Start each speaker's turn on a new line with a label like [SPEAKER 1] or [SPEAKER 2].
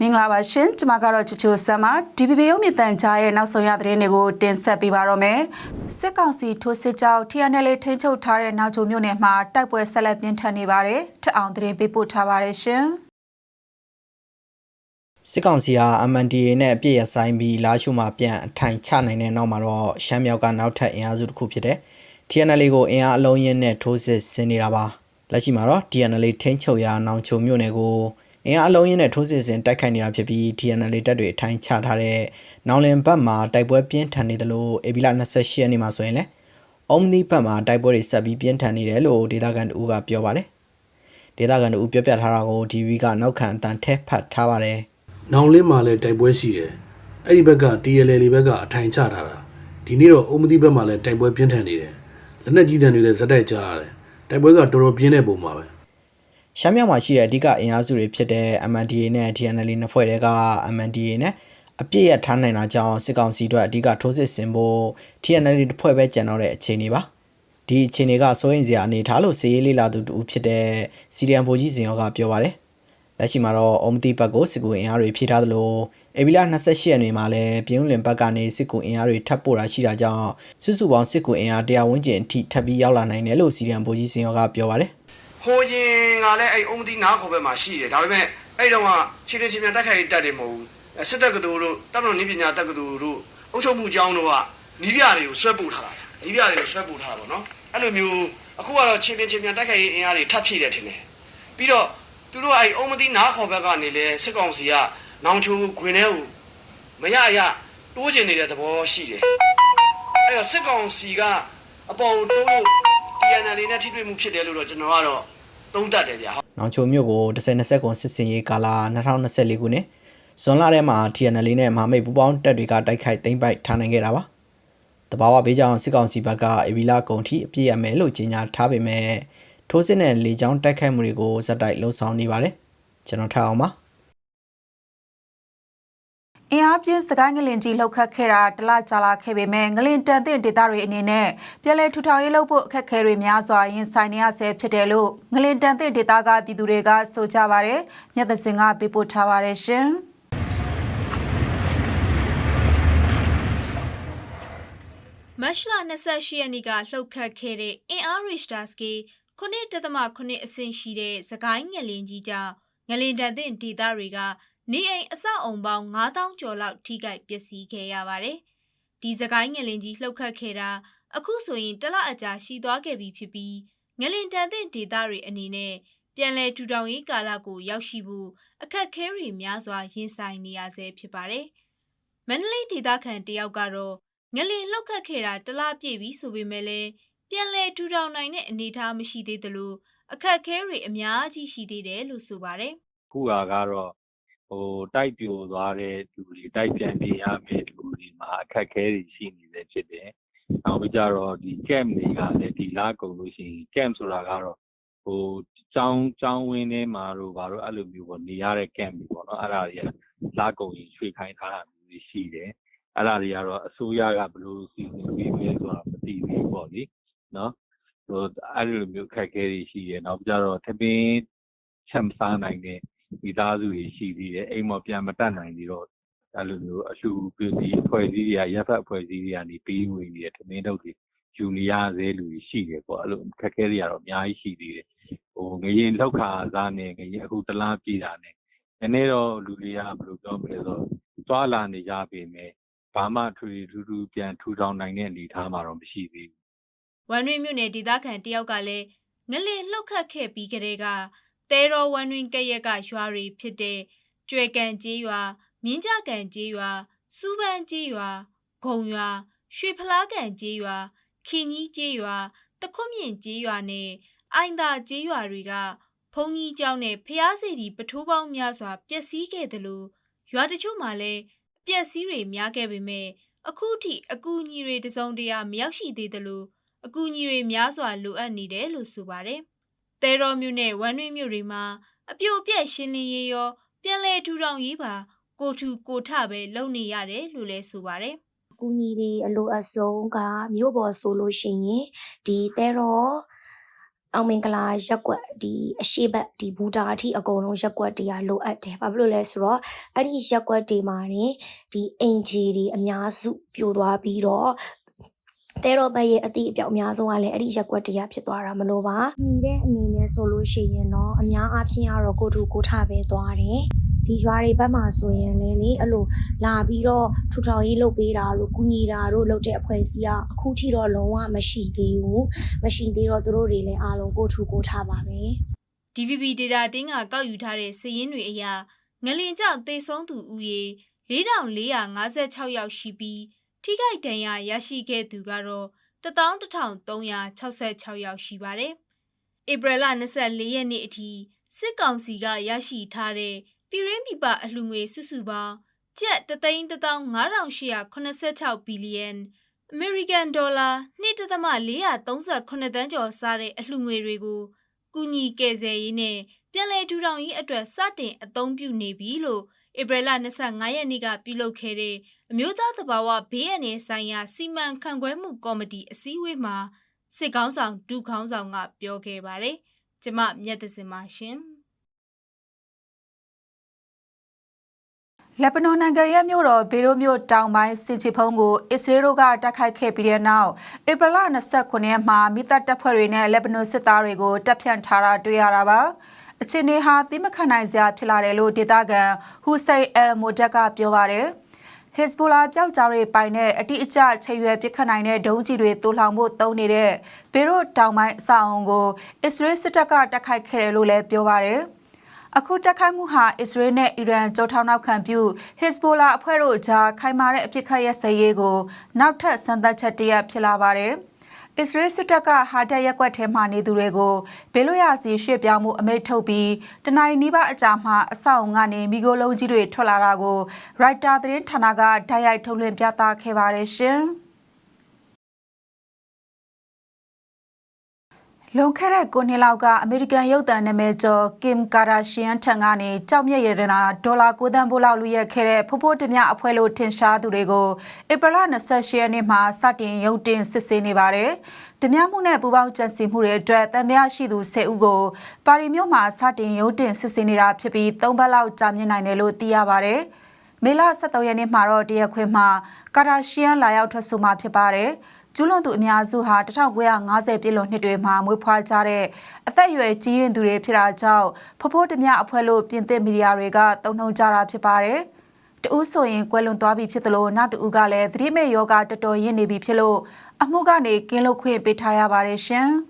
[SPEAKER 1] မင်္ဂလာပါရှင်ကျွန်မကတော့ချူချူဆမ်မ DPP ရုံးမြင့်တန်ကြားရဲ့နောက်ဆုံးရသတင်းတွေကိုတင်ဆက်ပေးပါတော့မယ်စစ်ကောင်စီထိုးစစ်ကြောင့် TNL ထိန်းချုပ်ထားတဲ့နောက်ချုံမြို့နယ်မှာတိုက်ပွဲဆက်လက်ပြင်းထန်နေပါတယ်ထပ်အောင်သတင်းပေးပို့ထားပါတယ်ရှင်
[SPEAKER 2] စစ်ကောင်စီဟာ MNDAA နဲ့အပြည့်ရဆိုင်ပြီးလာရှုမှာပြန်အထိုင်ချနိုင်တဲ့နောက်မှာတော့ရှမ်းမြောက်ကနောက်ထပ်အင်အားစုတစ်ခုဖြစ်တဲ့ TNL ကိုအင်အားအလုံးရင်းနဲ့ထိုးစစ်ဆင်နေတာပါ လက်ရှိမှာတော့ TNL ထိန်းချုပ်ရာနောင်ချုံမြို့နယ်ကိုအင်အားအလုံးရင်းနဲ့ထိုးစစ်ဆင်တိုက်ခိုက်နေတာဖြစ်ပြီး TNL တပ်တွေအထိုင်ချထားတဲ့နောင်လင်ဘက်မှာတိုက်ပွဲပြင်းထန်နေတယ်လို့အေဘီလာ28ရက်နေ့မှာဆိုရင်လည်းအုံမနီဘက်မှာတိုက်ပွဲတွေဆက်ပြီးပြင်းထန်နေတယ်လို့ဒေသခံတဦးကပြောပါတယ်ဒေသခံတဦးပြောပြထားတာကို DV ကနောက်ခံအတန်ထက်ဖတ်ထားပါတယ်
[SPEAKER 3] နောင်လင်းမှာလည်းတိုက်ပွဲရှိတယ်။အဲ့ဒီဘက်က TLL ဘက်ကအထိုင်ချထားတာ။ဒီနေ့တော့အုံမတိဘက်မှာလည်းတိုက်ပွဲပြင်းထန်နေတယ်။လက်နက်ကြီးတန်တွေလည်းဇက်တိုက်ကြားရတယ်။ တိုက်ပွဲကတော်တော်ပြင်းတဲ့ပုံမှာပဲ
[SPEAKER 2] ရှမ်းမြောက်မှာရှိတဲ့အဓိကအင်အားစုတွေဖြစ်တဲ့ MNDAA နဲ့ TNL နှစ်ဖွဲ့တွေက MNDAA နဲ့အပြည့်ရထားနိုင်တာကြောင့်စစ်ကောင်စီတို့အဓိကထိုးစစ်ဆင်ဖို့ TNL တစ်ဖွဲ့ပဲကျန်တော့တဲ့အခြေအနေပါဒီအခြေအနေကစိုးရင်စရာအနေထားလို့စီရေးလေးလာသူတူဖြစ်တဲ့စီရီယန်ဗိုလ်ကြီးစင်ရောကပြောပါတယ် လက်ရှိမှာတော့အုံမတိဘက်ကိုစစ်ကူအင်အားတွေဖြည့်ထားသလိုအေဘီလာ28ရက်နေ့မှာလည်းပြင်းဦးလင်ဘက်ကနေစစ်ကူအင်အားတွေထပ်ပို့တာရှိတာကြောင့်စုစုပေါင်းစစ်ကူအင်အား100ဝန်းကျင်အထိထပ်ပြီးရောက်လာနိုင်တယ်လို့စီရီယန်ဗိုလ်ကြီးစင်ရောကပြောပါတယ်
[SPEAKER 4] ဟိုရင်ကလည်းအဲ့အုံမတိနားခေါ်ဘက်မှာရှိတယ်ဒါပေမဲ့အဲ့တော့ကချင်းချင်းချင်းမြန်တက်ခိုက်တက်တယ်မဟုတ်ဘူးအဲ့စစ်တပ်ကတူတို့တပ်မတော်နည်းပညာတက္ကသိုလ်တို့အုပ်ချုပ်မှုကျောင်းတို့ကနီးပြတွေကိုဆွဲပို့ထားတာနီးပြတွေကိုဆွဲပို့ထားတာပေါ့နော်အဲ့လိုမျိုးအခုကတော့ချင်းချင်းချင်းမြန်တက်ခိုက်ရေးအင်အားတွေထပ်ဖြည့်တယ်ထင်တယ်ပြီးတော့ သူတို့ကအဲ့အုံမတိနားခေါ်ဘက်ကနေလဲစစ်ကောင်စီကနောင်ချိုခွင်ထဲကိုမရရတိုးကျင်နေတဲ့သဘောရှိတယ်အဲ့တော့စစ်ကောင်စီကအပေါ်တိုးလို့ TNL နဲ့ထိတွေ့မှုဖြစ်တယ်လို့တော့ကျွန်တော်ကတော့သုံးသပ်တယ်ဗျာ။
[SPEAKER 2] နောင်ချိုမြို့ကို1020ကွန်စစ်စင်ရေးကာလာ2024ခုနှစ်ဇွန်လထဲမှာ TNL နဲ့မဟာမိတ်ပူးပေါင်းတပ်တွေကတိုက်ခိုက်သိမ်းပိုက်ထားနိုင်ခဲ့တာပါ။တဘာဝဘေးကြောင့်စစ်ကောင်စီဘက်ကအေဗီလာကုံထီအပြည့်ရမယ်လို့ကြေညာထားပေမဲ့ ထိုးစစ်နဲ့လေကြောင်းတိုက်ခိုက်မှုတွေကိုဇက်တိုက်လှုံ့ဆော်နေပါတယ်။ကျွန်တော်ထားအောင်ပါ။
[SPEAKER 1] အင်အားပြင်းစကိုင်းငလင်ကြီးလှုပ်ခတ်ခဲ့တာတလကြာလာခဲ့ပေမဲ့ငလင်တန်တဲ့ဒေသတွေအနေနဲ့ပြည်လဲထူထောင်ရေးလုပ်ဖို့အခက်အခဲတွေများစွာရင်ဆိုင်နေရဆဲဖြစ်တယ်လို့ငလင်တန်တဲ့ဒေသကပြည်သူတွေကဆိုကြပါတယ်။မြတ်သစင်ကပေးပို့ထားပါတယ်ရှင်။
[SPEAKER 5] မတ်လ28ရက်နေ့ကလှုပ်ခတ်ခဲ့တဲ့အင်အားရစ်တာစကီ 9.9အဆင့်ရှိတဲ့စကိုင်းငလင်ကြီးကြောင့်ငလင်တန်တဲ့ဒေသတွေကနေအိမ်အဆောက်အုံပေါင်း9000ကျော်လောက်ထိခိုက်ပျက်စီးခဲ့ရပါတယ်။ဒီစကိုင်းငလင်ကြီးလှုပ်ခတ်ခဲ့တာအခုဆိုရင်တစ်လအကြာရှိသွားခဲ့ပြီဖြစ်ပြီးငလင်တန်တဲ့ဒေသတွေအနေနဲ့ပြန်လည်ထူထောင်ရေးကာလကိုရောက်ရှိဖို့အခက်အခဲတွေများစွာရင်ဆိုင်နေရဆဲဖြစ်ပါတယ်။မန္တလေးဒေသခံတယောက်ကတော့ငလင်လှုပ်ခတ်ခဲ့တာတစ်လပြည့်ပြီဆိုပေမဲ့လည်း ပြန်လည်ထူထောင်နိုင်တဲ့အနေအထားမရှိသေးသလိုအခက်အခဲတွေအများကြီးရှိသေးတယ်လို့ဆိုပါတယ်
[SPEAKER 6] ခုဟာကတော့ဟိုတိုက်ပြိုသွားတဲ့လူတွေတိုက်ပြန်ပြရမယ့်လူတွေမှာအခက်အခဲတွေရှိနေတယ်ဖြစ်တယ်။နောက်ပြီးကြတော့ဒီ camp တွေကလည်းဒီလားကုန်လို့ရှိရင် camp ဆိုတာကတော့ဟိုကျောင်းကျောင်းဝင်းထဲမှာတော့ဘာလို့အဲ့လိုမျိုးပေါ့နေရတဲ့ camp တွေပေါ့နော်အဲ့ဒါတွေကလားကုန်ရင်ရွှေ့ခိုင်းထားတာမျိုးတွေရှိတယ်။အဲ့ဒါတွေကတော့အစိုးရကဘယ်လိုစီစဉ်ပေးမလဲဆိုတာမသိသေးဘူးပေါ့လေ နော်။ဟိုအဲ့လိုမျိုးအခက်အခဲတွေရှိတယ်နောက်ပြီးကြတော့သပင်းချက်မစားနိုင်တဲ့မိသားစုတွေရှိသေးတယ်အိမ်မပြန်မတက်နိုင်သေးတော့အဲ့လိုမျိုးအလှူပစ္စည်းအဖွဲ့အစည်းတွေကရပ်ဖက်အဖွဲ့အစည်းတွေကနေပေးဝင်နေတဲ့ထမင်းထုတ်တွေယူနေရသေးလူတွေရှိတယ်ပေါ့အဲ့လိုခက်ခဲတွေကတော့အများကြီးရှိသေးတယ်ဟိုငရင်လောက်ခါစားနေငရင်အခုတလားပြည်တာနေနည်းနည်းတော့လူတွေကဘယ်လိုပြောမလဲဆိုတော့သွားလာနေကြပေမဲ့ဘာမှထွေထူးထူးပြန်ထူထောင်နိုင်တဲ့အနေအထားမှာတော့မရှိသေးဘူး။
[SPEAKER 5] ဝန်တွင်မြို့နယ်ဒေသခံတယောက်ကလည်းငလင်လှုပ်ခတ်ခဲ့ပြီးကတည်းကတဲတော်ဝန်တွင်ကရက်ရွာတွေဖြစ်တဲ့ကျွဲကန်ကျေးရွာမြင်းကြကန်ကျေးရွာစူးပန်းကျေးရွာဂုံရွာရွှေဖလားကန်ကျေးရွာခင်ကြီးကျေးရွာတခွမြင့်ကျေးရွာနဲ့အိုင်သာကျေးရွာတွေကဘုံကြီးကျောင်းနဲ့ဖျားစီတီပထိုးပေါင်းများစွာပျက်စီးခဲ့တယ်လို့ရွာတချို့မှာလည်းအပျက်စီးတွေများခဲ့ပေမဲ့အခုထိအကူအညီတွေတစုံတရာမရောက်ရှိသေးတယ်လို့ အကူအညီတွေများစွာလိုအပ်နေတယ်လို့ဆိုပါတယ်။တဲတော်မြို့နဲ့ဝမ်းတွင်းမြို့တွေမှာအပြိုအပြက်ရှင်းလင်းရေးရောပြန်လည်ထူထောင်ရေးပါကိုထူကိုထပဲလုပ်နေရတယ်လို့လည်းဆိုပါတယ်။
[SPEAKER 7] အကူညီတွေအလိုအဆုံးကမြို့ပေါ်ဆိုလို့ရှိရင်ဒီတဲတော်အောင်မင်္ဂလာရက်ကွက်ဒီအရှိဘက်ဒီဘူတာအထိအကုန်လုံးရက်ကွက်တွေကလိုအပ်တယ်။ဘာဖြစ်လို့လဲဆိုတော့အဲ့ဒီရက်ကွက်တွေမှာနေဒီအင်ဂျီတွေအများစုပြိုသွားပြီးတော့ တဲတော့ဘက်ရဲ့အတိအပြောက်အများဆုံးကလည်းအဲ့ဒီရက်ကွက်တရားဖြစ်သွားတာမလို့ပါ။ညီတဲ့အနေနဲ့ဆိုလို့ရှိရင်တော့အများအားဖြင့်ကတော့ကိုထူကိုထပဲသွားတယ်။ဒီရွာတွေဘက်မှာဆိုရင်လည်းလေအဲ့လိုလာပြီးတော့ထူထောင်ရေးလုပ်ပေးတာတို့ကုညီတာတို့လုပ်တဲ့အဖွဲ့အစည်းကအခုထိတော့လုံးဝမရှိသေးဘူး။မရှိသေးတော့သူတို့တွေလည်းအားလုံးကိုထူကိုထပါပဲ။
[SPEAKER 5] DVB data တင်းကကောက်ယူထားတဲ့စာရင်းတွေအရငလင်ကြောင့်သေဆုံးသူဦးရေ4456ယောက်ရှိပြီး ထိခိုက်ဒဏ်ရာရရှိခဲ့သူကတော့11366ယောက်ရှိပါတယ်။ဧပြီလ24ရက်နေ့အထိစစ်ကောင်စီကရရှိထားတဲ့ပြည်ရင်းပြပအလှငွေစုစုပေါင်းကျပ်3,5886ဘီလီယံ American Dollar 1.438တန်းကျော်စားတဲ့အလှငွေတွေကိုကူညီကယ်ဆယ်ရေးနဲ့ပြည်내ထူထောင်ရေးအတွက်စတင်အသုံးပြုနေပြီလို့ ဧပြီလ25ရက်နေ့ကပြုလုပ်ခဲ့တဲ့အမျိုးသားသဘာဝဘေးအန္တရာယ်ဆိုင်ရာစီမံခန့်ခွဲမှုကော်မတီအစည်းအဝေးမှာစစ်ကောင်းဆောင်ဒုခေါင်းဆောင်ကပြောခဲ့ပါတယ်။ကျမမြတ်သစင်ပါရှင်။
[SPEAKER 1] လက်ဘနွန်နိုင်ငံရဲ့မြို့တော်ဘေရွတ်မြို့တောင်ပိုင်းစင်ချီဖုံးကိုအစ္စရေးတို့ကတိုက်ခိုက်ခဲ့ပြီးတဲ့နောက်ဧပြီလ29ရက်မှာမိသက်တပ်ဖွဲ့တွေနဲ့လက်ဘနွန်စစ်သားတွေကိုတပ်ဖြန့်ထားတာတွေ့ရတာပါ အချင်းနေဟာတိမခံနိုင်စရာဖြစ်လာတယ်လို့ဒေသခံဟူစိန်အယ်မိုဒက်ကပြောပါတယ်ဟစ်ဘူလာကြောက်ကြားတွေပိုင်တဲ့အတိအကျချိန်ရွယ်ပစ်ခတ်နိုင်တဲ့ဒုံးကျည်တွေတိုးလောင်ဖို့တုံးနေတဲ့ဘေရွတ်တောင်ပိုင်းအဆောက်အုံကိုအစ္စရေးစစ်တပ်ကတိုက်ခိုက်ခဲ့တယ်လို့လည်းပြောပါတယ်အခုတက်ခိုက်မှုဟာအစ္စရေးနဲ့အီရန်ကြောထောက်နောက်ခံပြု Hezbollah အဖွဲ့တို့ကြားခိုင်မာတဲ့အပြစ်ခတ်ရစရေးကိုနောက်ထပ်စံသက်ချက်တရက်ဖြစ်လာပါတယ်။ အစ္စရေးစစ်တပ်ကဟာတက်ရက်ကွက်ထဲမှနေသူတွေကိုဘေလို့ရစီရွှေ့ပြောင်းမှုအမိန့်ထုတ်ပြီးတနင်္လာနေ့အကြာမှာအဆောက်အုံကနေမိโกလုံးကြီးတွေထွက်လာတာကို Reuters သတင်းဌာနကဓာတ်ရိုက်ထုတ်လွှင့်ပြသခဲ့ပါတယ်ရှင်။ လွန်ခဲ့တဲ့9နှစ်လောက်ကအမေရိကန်ရုပ်သံနာမည်ကျော်ကင်ကာဒါရှီယန်ထံကနေကြောက်မြက်ရတနာဒေါ်လာ9သန်းပိုးလောက်လူရက်ခဲ့တဲ့ဖိုးဖိုးတမြအဖွဲ့လို့ထင်ရှားသူတွေကိုဧပြီလ28ရက်နေ့မှာစတင်ရုပ်တင်စစ်ဆေးနေပါတယ်။တမြမှုနဲ့ပူပေါင်းကြံစည်မှုတွေအတွက်တန်တရားရှိသူ10ဦးကိုပါရီမြို့မှာစတင်ရုပ်တင်စစ်ဆေးနေတာဖြစ်ပြီး3ဘက်လောက်ကြာမြင့်နိုင်တယ်လို့သိရပါတယ်။မေလ23ရက်နေ့မှာတော့တရက်ခွင်မှာကာဒါရှီယန်လာရောက်ထွက်ဆိုမှာဖြစ်ပါတယ်။ ကျူးလွန်သူအများစုဟာ1950ပြည့်လွန်နှစ်တွေမှာမွေးဖွားကြတဲ့အသက်အရွယ်ကြီးရင့်သူတွေဖြစ်တာကြောင့်ဖဖိုးတမျအဖွဲ့လို့ပြင်သစ်မီဒီယာတွေကတုံ့နှုံကြတာဖြစ်ပါတယ်။တူးဆိုရင်ကွယ်လွန်သွားပြီဖြစ်သလိုနောက်တူကလည်းသတိမဲ့ယောဂတော်တော်ရင့်နေပြီဖြစ်လို့အမှုကနေကင်းလွတ်ခွင့်ပေးထားရပါတယ်ရှင်။